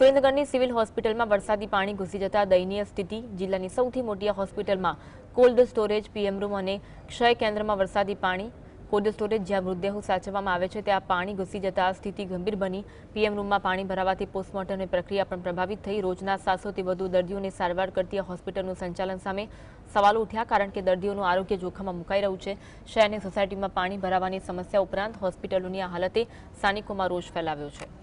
સુરેન્દ્રનગરની civil હોસ્પિટલમાં વરસાદી પાણી ઘૂસી જતા દયનીય સ્થિતિ. જિલ્લાની સૌથી મોટી હોસ્પિટલમાં કોલ્ડ સ્ટોરેજ, પીએમ રૂમ અને ક્ષય કેન્દ્રમાં વરસાદી પાણી. કોલ્ડ સ્ટોરેજ જ્યાં મૃતદેહો સાચવવામાં આવે છે, ત્યાં પાણી ઘૂસી જતા સ્થિતિ ગંભીર બની. પીએમ રૂમમાં પાણી ભરાવાથી પોસ્ટમોર્ટમની પ્રક્રિયા પણ પ્રભાવિત થઈ. રોજના સાતસોથી વધુ દર્દીઓને સારવાર કરતી હોસ્પિટલનું સંચાલન સામે સવાલો ઉઠ્યા, કારણ કે દર્દીઓનું આરોગ્ય જોખમમાં મુકાઈ રહ્યું છે. શહેરની સોસાયટીમાં પાણી ભરાવાની સમસ્યા ઉપરાંત હોસ્પિટલોની આ હાલતે સ્થાનિકોમાં રોષ ફેલાવ્યો છે.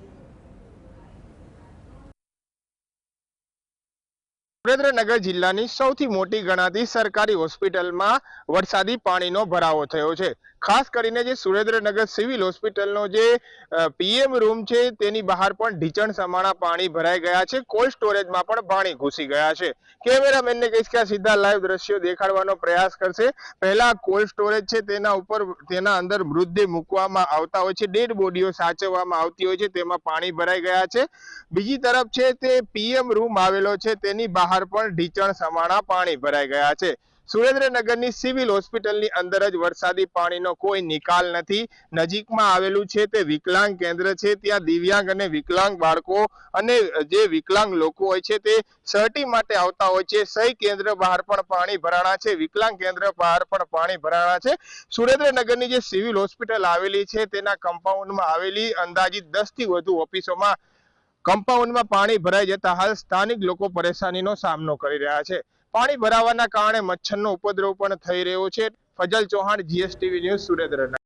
સુરેન્દ્રનગર જિલ્લાની સૌથી મોટી ગણાતી સરકારી હોસ્પિટલમાં વરસાદી પાણીનો ભરાવો થયો છે. ખાસ કરીને જે સુરેન્દ્રનગર સિવિલ હોસ્પિટલનો જે પીએમ રૂમ છે તેની બહાર પણ ઢીચણ સમાણા પાણી ભરાઈ ગયા છે. કોલ્ડ સ્ટોરેજમાં પણ પાણી ઘૂસી ગયા છે. કેમેરામેનને કહીશ કે સીધા લાઈવ દ્રશ્યો દેખાડવાનો પ્રયાસ કરશે. પહેલા કોલ્ડ સ્ટોરેજ છે તેના ઉપર, તેના અંદર મૃતદેહ મૂકવામાં આવતા હોય છે. ડેડ બોડીઓ સાચવવામાં આવતી હોય છે. તેમાં પાણી ભરાઈ ગયા છે. બીજી તરફ છે તે પીએમ રૂમ આવેલો છે. તેની બહાર પણ ઢીચણ, સમાણા પાણી ભરાઈ ગયા છે. સુરેન્દ્રનગરની સિવિલ હોસ્પિટલની અંદર જ વરસાદી પાણીનો કોઈ નિકાલ નથી. નજીકમાં આવેલું છે તે વિકલાંગ કેન્દ્ર છે. ત્યાં દિવ્યાંગ અને વિકલાંગ બાળકો અને જે વિકલાંગ લોકો હોય છે તે સર્ટી માટે આવતા હોય છે. સહી કેન્દ્ર બહાર પણ પાણી ભરાણા છે. વિકલાંગ કેન્દ્ર બહાર પણ પાણી ભરાણા છે. સુરેન્દ્રનગરની જે સિવિલ હોસ્પિટલ આવેલી છે તેના કમ્પાઉન્ડમાં આવેલી અંદાજિત દસથી વધુ ઓફિસોમાં કમ્પાઉન્ડમાં પાણી ભરાઈ જતા હાલ સ્થાનિક લોકો પરેશાનીનો સામનો કરી રહ્યા છે. પાણી ભરાવાના કારણે મચ્છરનો ઉપદ્રવ પણ થઈ રહ્યો છે. Fazal Chauhan GSTV news Surendranagar.